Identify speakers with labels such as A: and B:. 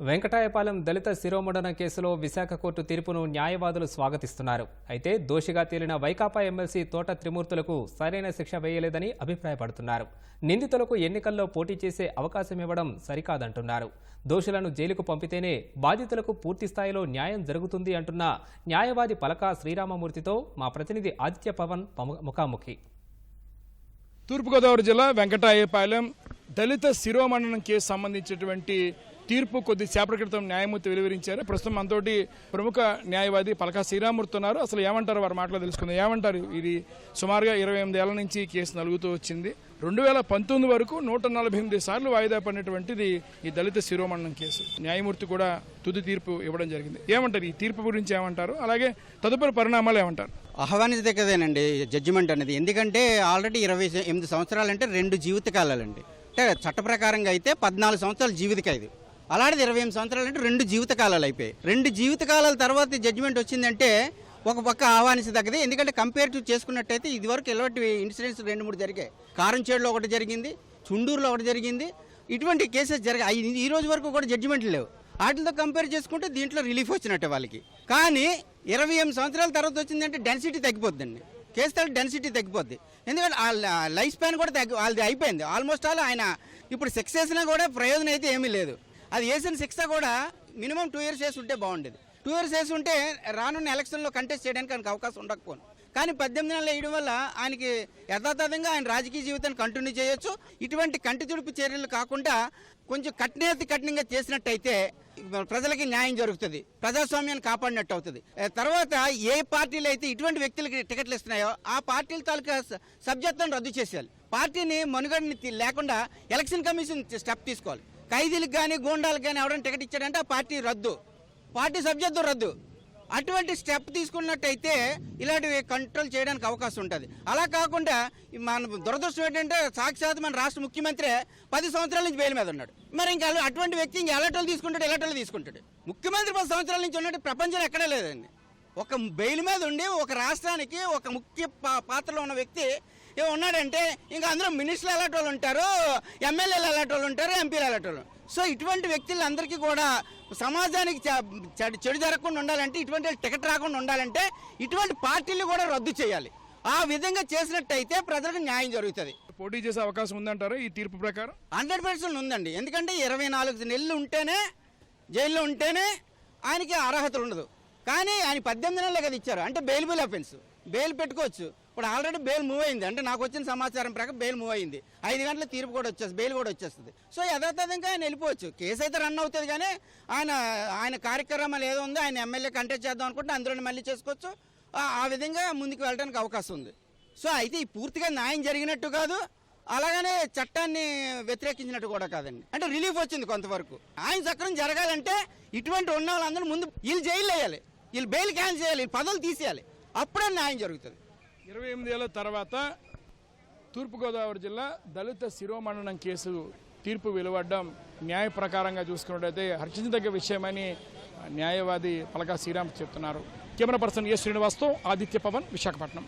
A: వెంకటాయపాలెం దళిత శిరోముండన కేసులో విశాఖ కోర్టు తీర్పును న్యాయవాదులు స్వాగతిస్తున్నారు. అయితే దోషిగా తేలిన వైకాపా ఎమ్మెల్సీ తోట త్రిమూర్తులకు సరైన శిక్ష వేయలేదని అభిప్రాయపడుతున్నారు. నిందితులకు ఎన్నికల్లో పోటీ చేసే అవకాశం ఇవ్వడం సరికాదంటున్నారు. దోషులను జైలుకు పంపితేనే బాధితులకు పూర్తి స్థాయిలో న్యాయం జరుగుతుంది అంటున్న న్యాయవాది పలక శ్రీరామమూర్తితో మా ప్రతినిధి ఆదిత్య పవన్ ముఖాముఖి.
B: తూర్పుగోదావరి జిల్లా వెంకటాయపాలెం దళిత శిరోమండనం కేసు సంబంధించినటువంటి తీర్పు కొద్దిసేపటి క్రితం న్యాయమూర్తి వెలువరించారు. ప్రస్తుతం మనతోటి ప్రముఖ న్యాయవాది పలకా శ్రీరామూర్తి ఉన్నారు. అసలు ఏమంటారు? వారి మాటలు తెలుసుకుందాం. ఏమంటారు? ఇది సుమారుగా ఇరవై ఎనిమిది ఏళ్ళ నుంచి కేసు నలుగుతూ వచ్చింది. రెండు వేల పంతొమ్మిది వరకు నూట నలభై ఎనిమిది సార్లు వాయిదా పడినటువంటిది ఈ దళిత శిరోమండనం కేసు. న్యాయమూర్తి కూడా తుది తీర్పు ఇవ్వడం జరిగింది. ఏమంటారు? ఈ తీర్పు గురించి ఏమంటారు? అలాగే తదుపరి పరిణామాలు ఏమంటారు?
C: ఆహ్వానించదగ్గదేనండి జడ్జిమెంట్ అనేది. ఎందుకంటే ఆల్రెడీ ఇరవై ఎనిమిది సంవత్సరాలు అంటే రెండు జీవితకాలాలండి. అంటే చట్ట ప్రకారంగా అయితే పద్నాలుగు సంవత్సరాలు జీవిత అలాంటిది ఇరవై ఎనిమిది సంవత్సరాలు అంటే రెండు జీవితకాలాలు అయిపోయాయి. రెండు జీవితకాలాల తర్వాత జడ్జిమెంట్ వచ్చిందంటే ఒక పక్క ఆహ్వానించదగ్గదే. ఎందుకంటే కంపేర్ టు చేసుకున్నట్టయితే ఇదివరకు ఇలాంటి ఇన్సిడెంట్స్ రెండు మూడు జరిగాయి. కారంచేడులో ఒకటి జరిగింది చుండూరులో ఒకటి జరిగింది. ఇటువంటి కేసెస్ జరిగాయి. ఈ- రోజు వరకు కూడా జడ్జిమెంట్లు లేవు. వాటితో కంపేర్ చేసుకుంటే దీంట్లో రిలీఫ్ వచ్చినట్టే వాళ్ళకి. కానీ ఇరవై ఎనిమిది సంవత్సరాల తర్వాత వచ్చిందంటే డెన్సిటీ తగ్గిపోద్దండి. కేసు తర్వాత డెన్సిటీ తగ్గిపోద్ది. ఎందుకంటే వాళ్ళ లైఫ్ స్పాన్ కూడా తగ్గి వాళ్ళది అయిపోయింది. ఆల్మోస్ట్ ఆల్ ఆయన ఇప్పుడు శిక్ష వేసినా కూడా ప్రయోజనం అయితే ఏమీ లేదు. అది వేసిన శిక్ష కూడా మినిమం టూ ఇయర్స్ వేసి ఉంటే బాగుండేది. టూ ఇయర్స్ వేసి ఉంటే రానున్న ఎలక్షన్లో కంటెస్ట్ చేయడానికి ఆయనకు అవకాశం ఉండకపోను. కానీ పద్దెనిమిది నెలలు వేయడం వల్ల ఆయనకి యథాతథంగా ఆయన రాజకీయ జీవితాన్ని కంటిన్యూ చేయొచ్చు. ఇటువంటి కంటి తుడుపు చర్యలు కాకుండా కొంచెం కఠినేతి కఠినంగా చేసినట్టయితే ప్రజలకి న్యాయం జరుగుతుంది. ప్రజాస్వామ్యాన్ని కాపాడినట్టు అవుతుంది. తర్వాత ఏ పార్టీలు అయితే ఇటువంటి వ్యక్తులకి టికెట్లు ఇస్తున్నాయో ఆ పార్టీల తాలూకా స- సభ్యత్వం రద్దు చేసేయాలి. పార్టీని మనుగడని లేకుండా ఎలక్షన్ కమిషన్ స్టెప్ తీసుకోవాలి. ఖైదీలకు కానీ గూండాలకు కానీ ఎవరైనా టికెట్ ఇచ్చాడంటే ఆ పార్టీ రద్దు. పార్టీ సభ్యత్వం రద్దు. అటువంటి స్టెప్ తీసుకున్నట్టయితే ఇలాంటివి కంట్రోల్ చేయడానికి అవకాశం ఉంటుంది. అలా కాకుండా మన దురదృష్టం ఏంటంటే సాక్షాత్ మన రాష్ట్ర ముఖ్యమంత్రి పది సంవత్సరాల నుంచి బెయిల్ మీద ఉన్నాడు. మరి ఇంకా అటువంటి వ్యక్తి ఇంకా ఎలాటోళ్ళు తీసుకుంటాడు ఎలాటోళ్ళు తీసుకుంటాడు? ముఖ్యమంత్రి పది సంవత్సరాల నుంచి ఉన్నట్టు ప్రపంచం ఎక్కడా లేదండి. ఒక బెయిల్ మీద ఉండి ఒక రాష్ట్రానికి ఒక ముఖ్య పా- పాత్రలో ఉన్న వ్యక్తి ఉన్నాడంటే ఇంకా అందరూ మినిస్టర్లు ఎలాంటి వాళ్ళు ఉంటారు ఎమ్మెల్యేలు ఎలాంటి వాళ్ళు ఉంటారు ఎంపీలు ఎలాంటి వాళ్ళు. సో ఇటువంటి వ్యక్తులందరికీ కూడా సమాజానికి చెడు చెడు జరగకుండా ఉండాలంటే ఇటువంటి టికెట్ రాకుండా ఉండాలంటే ఇటువంటి పార్టీలు కూడా రద్దు చేయాలి. ఆ విధంగా చేసినట్టయితే ప్రజలకు న్యాయం జరుగుతుంది.
B: పోటీ చేసే అవకాశం ఉందంటారు ఈ తీర్పు ప్రకారం?
C: హండ్రెడ్ పర్సెంట్ ఉందండి. ఎందుకంటే ఇరవై నాలుగు నెలలు ఉంటేనే జైల్లో ఉంటేనే ఆయనకి అర్హత ఉండదు. కానీ ఆయన పద్దెనిమిది నెలలే కదా ఇచ్చారు. అంటే బెయిల్బుల్ అఫెన్స్ బెయిల్ పెట్టుకోవచ్చు. ఇప్పుడు ఆల్రెడీ బెయిల్ మూవ్ అయింది. అంటే నాకు వచ్చిన సమాచారం ప్రకారం బెయిల్ మూవ్ అయింది. ఐదు గంటల తీర్పు కూడా వచ్చేస్తుంది బెయిల్ కూడా వచ్చేస్తుంది. సో యథాతథంగా ఆయన వెళ్ళిపోవచ్చు. కేసు అయితే రన్ అవుతుంది కానీ ఆయన ఆయన కార్యక్రమాలు ఏదో ఉందో ఆయన ఎమ్మెల్యే కంటెస్ట్ చేద్దాం అనుకుంటే అందులోనే మళ్ళీ చేసుకోవచ్చు. ఆ- విధంగా ముందుకు వెళ్ళడానికి అవకాశం ఉంది. సో అయితే ఈ పూర్తిగా న్యాయం జరిగినట్టు కాదు అలాగనే చట్టాన్ని వ్యతిరేకించినట్టు కూడా కాదండి. అంటే రిలీఫ్ వచ్చింది కొంతవరకు. ఆయన చక్రం జరగాలంటే ఇటువంటి ఉన్న వాళ్ళందరూ ముందు వీళ్ళు జైలు వేయాలి. వీళ్ళు బెయిల్ క్యాన్సిల్ చేయాలి వీళ్ళు పదవులు తీసేయాలి. అప్పుడే న్యాయం జరుగుతుంది.
B: ఇరవై ఎనిమిది ఏళ్ళ తర్వాత తూర్పుగోదావరి జిల్లా దళిత శిరోమండనం కేసు తీర్పు వెలువడడం న్యాయ ప్రకారంగా చూసుకున్నట్టయితే హర్షించదగ్గ విషయమని న్యాయవాది పలకా శ్రీరామ్ చెప్తున్నారు. కెమెరా పర్సన్ ఎస్ శ్రీనివాస్తో ఆదిత్య పవన్ విశాఖపట్నం.